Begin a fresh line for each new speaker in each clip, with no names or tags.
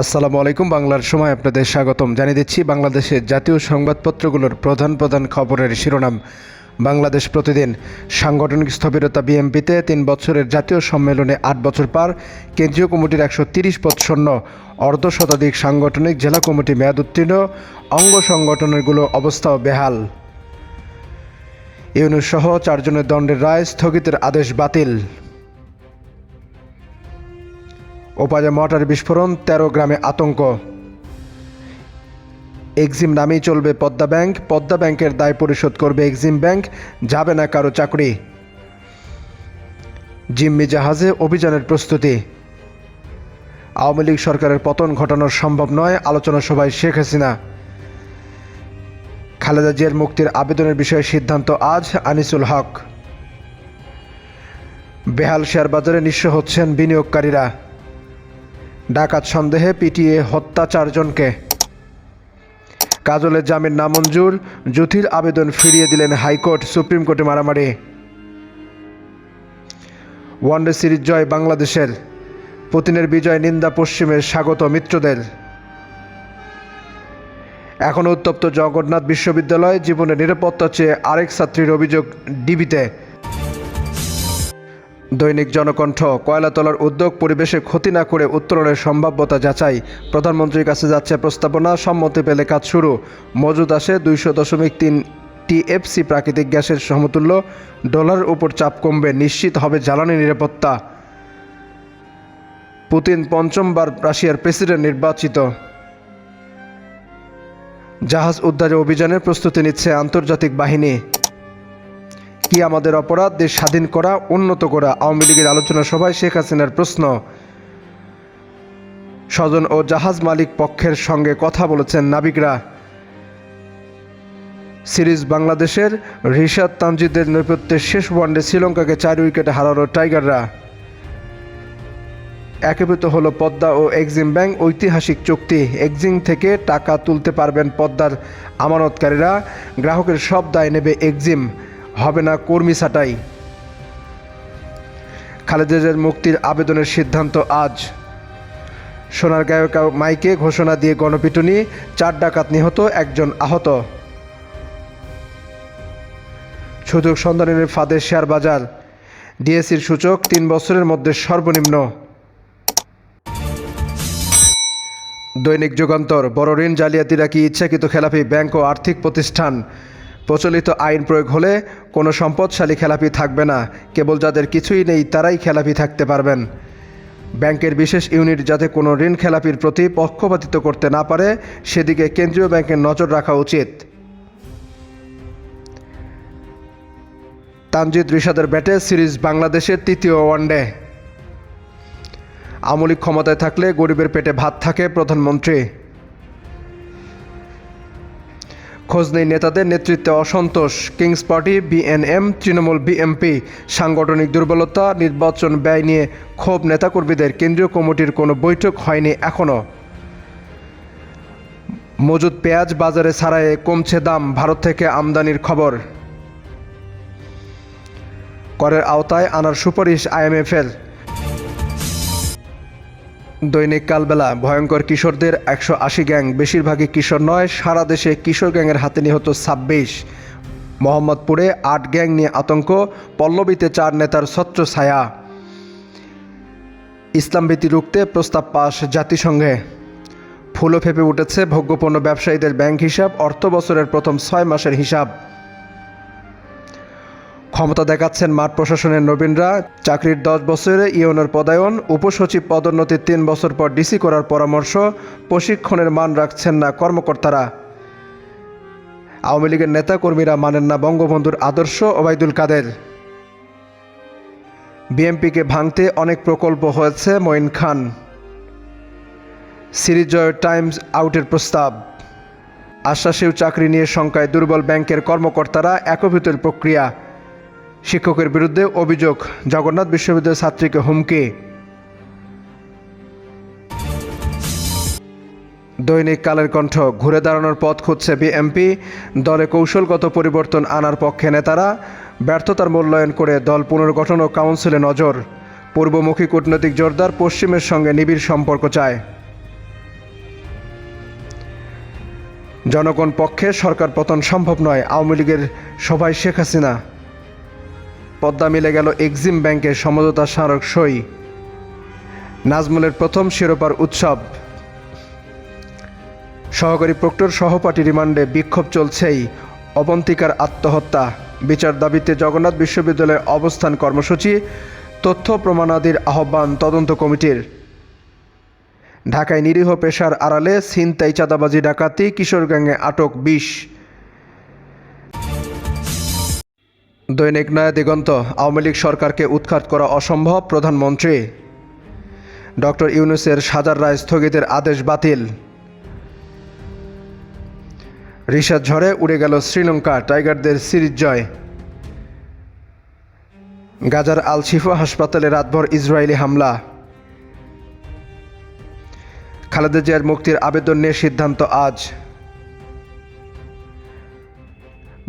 আসসালামু আলাইকুম, বাংলার সময় আপনাদের স্বাগতম। জানিয়ে দিচ্ছি বাংলাদেশের জাতীয় সংবাদপত্রগুলোর প্রধান প্রধান খবরের শিরোনাম। বাংলাদেশ প্রতিদিন সাংগঠনিক স্থবিরতা বিএমপিতে তিন বছরের জাতীয় সম্মেলনে আট বছর পার। কেন্দ্রীয় কমিটির একশো তিরিশ পদ শূন্য। অর্ধ শতাধিক সাংগঠনিক জেলা কমিটি মেয়াদ উত্তীর্ণ। অঙ্গ সংগঠনেরগুলো অবস্থাও বেহাল। ইউনুস সহ চারজনের দণ্ডের রায় স্থগিতের আদেশ বাতিল। ওপাজে মর্টার বিস্ফোরণ, তেরো গ্রামে আতঙ্ক। এক্সিম নামেই চলবে পদ্মা ব্যাংক। পদ্মা ব্যাংকের দায় পরিশোধ করবে এক্সিম ব্যাংক। যাবে না কারও চাকরি। জিম্মি জাহাজে অভিযানের প্রস্তুতি। আওয়ামী লীগ সরকারের পতন ঘটানো সম্ভব নয়, আলোচনা সভায় শেখ হাসিনা। খালেদা জিয়ার মুক্তির আবেদনের বিষয়ে সিদ্ধান্ত আজ আনিসুল হক। বেহাল শেয়ার বাজারে নিঃস্ব হচ্ছেন বিনিয়োগকারীরা। ডাকাত সন্দেহে পিটিয়ে হত্যা চারজনকে। কাজলের জামিন নামঞ্জুর জ্যোতির আবেদন ফিরিয়ে দিলেন হাইকোর্ট সুপ্রিম কোর্টে মারামারি। ওয়ানডে সিরিজ জয় বাংলাদেশের, পুতিনের বিজয় নিন্দা পশ্চিমের স্বাগত মিত্রদের। এখনও উত্তপ্ত জগন্নাথ বিশ্ববিদ্যালয় জীবনের নিরাপত্তা চেয়ে আরেক ছাত্রীর অভিযোগ ডিবিতে। দৈনিক জনকণ্ঠ কয়লা তোলার উদ্যোগ পরিবেশে ক্ষতি না করে উত্তরণের সম্ভাব্যতা যাচাই। প্রধানমন্ত্রীর কাছে যাচ্ছে প্রস্তাবনা, সম্মতি পেলে কাজ শুরু। মজুদ আসে দুইশো দশমিক তিন টিএফসি প্রাকৃতিক গ্যাসের সমতুল্য। ডলারের উপর চাপ কমবে, নিশ্চিত হবে জ্বালানি নিরাপত্তা। পুতিন পঞ্চমবার রাশিয়ার প্রেসিডেন্ট নির্বাচিত। জাহাজ উদ্ধারে অভিযানের প্রস্তুতি নিচ্ছে আন্তর্জাতিক বাহিনী। কি আমাদের অপরাধ? দেশ স্বাধীন করা, উন্নত করা? আওয়ামী লীগের আলোচনা সভায় শেখ হাসিনার প্রশ্ন। স্বজন ও জাহাজ মালিক পক্ষের সঙ্গে কথা বলেছেন নাবিকরা। সিরিজ বাংলাদেশের রিশাদ তামজিদের নেপথ্যে শেষ ওয়ানডে শ্রীলঙ্কাকে চার উইকেটে হারালো টাইগাররা। একীভূত হলো পদ্মা ও এক্সিম ব্যাংক ঐতিহাসিক চুক্তি। এক্সিম থেকে টাকা তুলতে পারবেন পদ্মার আমানতকারীরা। গ্রাহকের সব দায় নেবে এক্সিম। হবে না কর্মী ছাঁটাই। খালেদাজের মুক্তির আবেদনের সিদ্ধান্ত আজ। সোনার গায়ক মাইকে ঘোষণা দিয়ে গণপিটুনি, চার ডাকাত নিহত, একজন আহত। সুযোগ সন্ধানের ফাঁদে শেয়ার বাজার। ডিএসির সূচক তিন বছরের মধ্যে সর্বনিম্ন। দৈনিক যুগান্তর, বড় ঋণ জালিয়াতিরা কি ইচ্ছাকৃত খেলাপি ব্যাংক ও আর্থিক প্রতিষ্ঠান? প্রচলিত আইন প্রয়োগ হলে কোনো সম্পদশালী খেলাপি থাকবে না। কেবল যাদের কিছুই নেই, তারাই খেলাপি থাকতে পারবেন। ব্যাংকের বিশেষ ইউনিট যাতে কোনো ঋণ খেলাপির প্রতি পক্ষপাতিত্ব করতে না পারে, সেদিকে কেন্দ্রীয় ব্যাংকের নজর রাখা উচিত। তানজিদ রিশাদের ব্যাটে সিরিজ বাংলাদেশের তৃতীয় ওয়ানডে। আমলিক ক্ষমতায় থাকলে গরিবের পেটে ভাত থাকে প্রধানমন্ত্রী। খোঁজ নেই নেতাদের নেতৃত্বে অসন্তোষ। Kings party, BNM, Trinamool, BMP সাংগঠনিক দুর্বলতা নির্বাচন ব্যয় নিয়ে ক্ষোভ নেতাকর্মীদের। কেন্দ্রীয় কমিটির কোনো বৈঠক হয়নি এখনও। মজুদ পেঁয়াজ বাজারে ছাড়ায়ে কমছে দাম, ভারত থেকে আমদানির খবর। করের আওতায় আনার সুপারিশ আইএমএফের। দৈনিক কালবেলা, ভয়ঙ্কর কিশোরদের একশো আশি গ্যাং, বেশিরভাগই কিশোর নয়, সারা দেশে কিশোর গ্যাংয়ের হাতে নিহত ছাব্বিশ। মোহাম্মদপুরে আট গ্যাং নিয়ে আতঙ্ক, পল্লবীতে চার নেতার ছত্র ছায়া। ইসলামভীতি রুখতে প্রস্তাব পাশ জাতিসংঘে। ফুলো ফেঁপে উঠেছে ভোগ্যপণ্য ব্যবসায়ীদের ব্যাংক হিসাব অর্থ বছরের প্রথম ছয় মাসের হিসাব। ক্ষমতা দেখাচ্ছেন মাঠ প্রশাসনের নবীনরা। চাকরির দশ বছরে ইউনোর পদায়ন, উপসচিব পদোন্নতির তিন বছর পর ডিসি করার পরামর্শ, প্রশিক্ষণের মান রাখছেন না কর্মকর্তারা। আওয়ামী লীগের নেতাকর্মীরা মানেন না বঙ্গবন্ধুর আদর্শ ওবায়দুল কাদের। বিএমপিকে ভাঙতে অনেক প্রকল্প হয়েছে মঈন খান। সিরিজ জয় টাইমস আউটের প্রস্তাব। আশ্বাসেও চাকরি নিয়ে শঙ্কায় দুর্বল ব্যাংকের কর্মকর্তারা একভূতের প্রক্রিয়া। শিক্ষকের বিরুদ্ধে অভিযোগ, জগন্নাথ বিশ্ববিদ্যালয়ের ছাত্রীকে হুমকি। দৈনিক কালের কণ্ঠ, ঘুরে দাঁড়ানোর পথ খুঁজছে বিএমপি দলে কৌশলগত পরিবর্তন আনার পক্ষে নেতারা ব্যর্থতার মূল্যায়ন করে দল পুনর্গঠন ও কাউন্সিলে নজর। পূর্বমুখী কূটনৈতিক জোরদার পশ্চিমের সঙ্গে নিবিড় সম্পর্ক চায়। জনগণ পক্ষে সরকার পতন সম্ভব নয়, আওয়ামী লীগের সভায় শেখ হাসিনা। পদ্মা মিলে গেল এক্সিম ব্যাংকের সমঝোতা স্মারক সই। নাজমুলের প্রথম শিরোপার উৎসব। সহকারী প্রক্টর সহপাঠী রিমান্ডে বিক্ষোভ চলছেই। অবন্তিকার আত্মহত্যা। বিচার দাবিতে জগন্নাথ বিশ্ববিদ্যালয়ের অবস্থান কর্মসূচি, তথ্য প্রমাণাদির আহ্বান তদন্ত কমিটির। ঢাকায় নিরীহ পেশার আড়ালে ছিনতাই, চাঁদাবাজি, ডাকাতি কিশোরগঞ্জে আটক বিশ। দৈনিক নয়া দিগন্ত, আওয়ামী লীগ সরকারকে উৎখাত করা অসম্ভব, প্রধানমন্ত্রী। ডক্টর ইউনুসের সাজার রায় স্থগিতের আদেশ বাতিল। রিশাদ ঝড়ে উড়ে গেল শ্রীলঙ্কা, টাইগারদের সিরিজ জয়। গাজার আল শিফা হাসপাতালে রাতভর ইসরায়েলি হামলা। খালেদা জিয়ার মুক্তির আবেদন নিয়ে সিদ্ধান্ত আজ।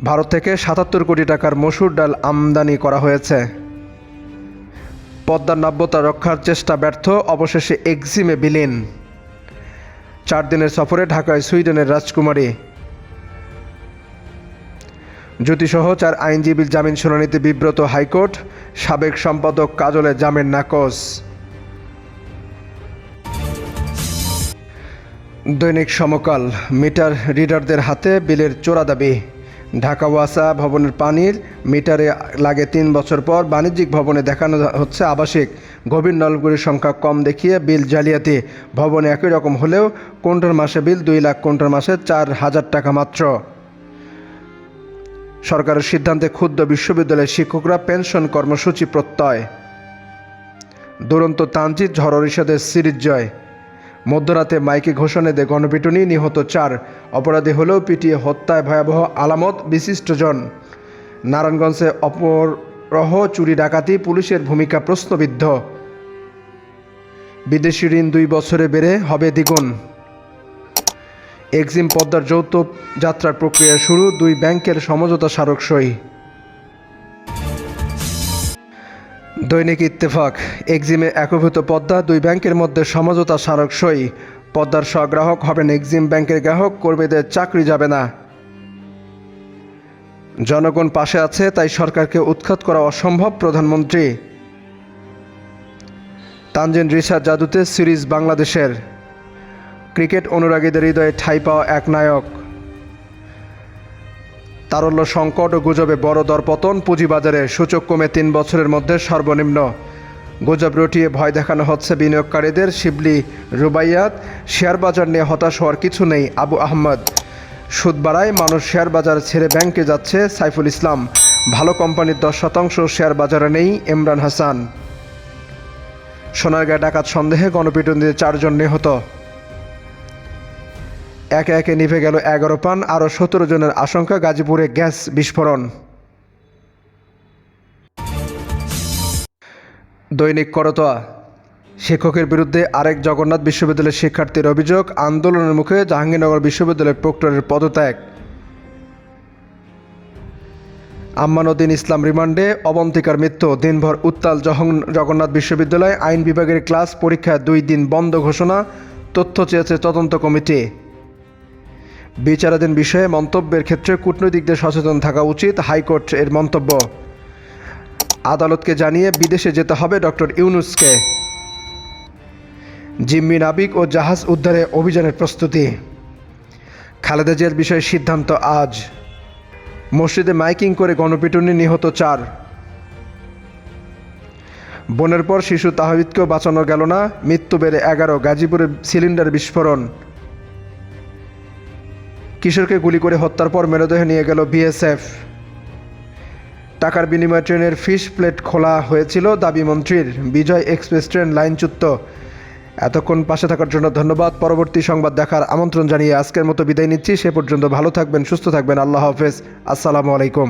ভারত থেকে সাতাত্তর কোটি টাকার মসুর ডাল আমদানি করা হয়েছে। পদ্মার নাব্যতা রক্ষার চেষ্টা ব্যর্থ, অবশেষে এক্সিমে বিলীন। চার দিনের সফরে ঢাকায় সুইডেনের রাজকুমারী। জ্যোতিসহ চার আইনজীবীর জামিন শুনানিতে বিব্রত হাইকোর্ট, সাবেক সম্পাদক কাজলে জামিন নাকচ। দৈনিক সমকাল, মিটার রিডারদের হাতে বিলের চোরা দাবি ঢাকা ওয়াসা ভবনের পানির মিটারে লাগে তিন বছর পর বাণিজ্যিক ভবনে দেখানো হচ্ছে আবাসিক। গভীর নলগুলির সংখ্যা কম দেখিয়ে বিল জালিয়াতি। ভবনে একই রকম হলেও কোনটার মাসে বিল দুই লাখ কোনটার মাসে চার হাজার টাকা মাত্র। সরকারের সিদ্ধান্তে ক্ষুদ্র বিশ্ববিদ্যালয়ের শিক্ষকরা পেনশন কর্মসূচি প্রত্যয়। দুরন্ত তানজিৎ ঝড় রিষাদের সিরিজ জয়। মধ্যরাতে মাইকে ঘোষণা দিয়ে গণপিটুনি নিহত চার। অপরাধী হলেও পিটিয়ে হত্যায় ভয়াবহ আলামত বিশিষ্টজন। নারায়ণগঞ্জে অপরহ চুরি ডাকাতি পুলিশের ভূমিকা প্রশ্নবিদ্ধ। বিদেশি ঋণ দুই বছরে বেড়ে হবে দ্বিগুণ। এক্সিম পদ্মার যৌথ যাত্রার প্রক্রিয়া শুরু, দুই ব্যাংকের সমঝোতা স্মারক সই। দৈনিক ইত্তেফাক। এক্সিমে একভূত পদ্মা, দুই ব্যাংকের মধ্যে সমঝোতা স্মারক সই। পদ্মার স্বগ্রাহক হবেন এক্সিম ব্যাংকের গ্রাহক, কর্মীদের চাকরি যাবে না। জনগণ পাশে আছে, তাই সরকারকে উৎখাত করা অসম্ভব, প্রধানমন্ত্রী। তানজিন রিসার জাদুতে সিরিজ বাংলাদেশের। ক্রিকেট অনুরাগীদের হৃদয়ে ঠাঁই পাওয়া এক নায়ক। তারল্য সংকট ও গুজবে বড় দরপতন পুঁজিবাজারে সূচক কমে তিন বছরের মধ্যে সর্বনিম্ন। গুজব রটিয়ে ভয় দেখানো হচ্ছে বিনিয়োগকারীদের শিবলি, রুবাইয়াত। শেয়ার বাজার নিয়ে হতাশ হওয়ার কিছু নেই আবু আহমদ। সুদ বাড়ায় মানুষ শেয়ার বাজার ছেড়ে ব্যাংকে যাচ্ছে সাইফুল ইসলাম। ভালো কোম্পানির দশ শতাংশ শেয়ার বাজারে নেই ইমরান হাসান। সোনারগাঁ ডাকাত সন্দেহে গণপিটুনিতে চারজন নিহত। একে একে নিভে গেল এগারো পান, আরও সতেরো জনের আশঙ্কা, গাজীপুরে গ্যাস বিস্ফোরণ। দৈনিক করতোয়া। শিক্ষকের বিরুদ্ধে আরেক জগন্নাথ বিশ্ববিদ্যালয়ের শিক্ষার্থীর অভিযোগ, আন্দোলনের মুখে জাহাঙ্গীরনগর বিশ্ববিদ্যালয়ের প্রক্টরের পদত্যাগ। আম্মানুদ্দিন ইসলাম রিমান্ডে, অবন্তিকার মৃত্যু, দিনভর উত্তাল জগন্নাথ বিশ্ববিদ্যালয়, আইন বিভাগের ক্লাস পরীক্ষা দুই দিন বন্ধ ঘোষণা, তথ্য চেয়েছে তদন্ত কমিটি। বিচারাধীন বিষয়ে মন্তব্যের ক্ষেত্রে কূটনৈতিকদের সচেতন থাকা উচিত হাইকোর্ট এর মন্তব্য। আদালতকে জানিয়ে বিদেশে যেতে হবে ডক্টর ইউনুসকে। জিম্মি নাবিক ও জাহাজ উদ্ধারে অভিযানের প্রস্তুতি। খালেদা জিয়ার বিষয়ে সিদ্ধান্ত আজ। মসজিদে মাইকিং করে গণপিটুনি নিহত চার। বোনের পর শিশু তাহবিদকেও বাঁচানো গেল না, মৃত্যু বেড়ে এগারো, গাজীপুরে সিলিন্ডার বিস্ফোরণ। কিশোরকে গুলি করে হত্যার পর মৃতদেহ নিয়ে গেল বিএসএফ। টাকার বিনিময়ে ট্রেনের ফিশ প্লেট খোলা হয়েছিল দাবি মন্ত্রীর। বিজয় এক্সপ্রেস ট্রেন লাইনচ্যুত এতক্ষণ পাশে থাকার জন্য ধন্যবাদ। পরবর্তী সংবাদ দেখার আমন্ত্রণ জানিয়ে আজকের মতো বিদায় নিচ্ছি। সে পর্যন্ত ভালো থাকবেন, সুস্থ থাকবেন। আল্লাহ হাফেজ। আসসালামু আলাইকুম।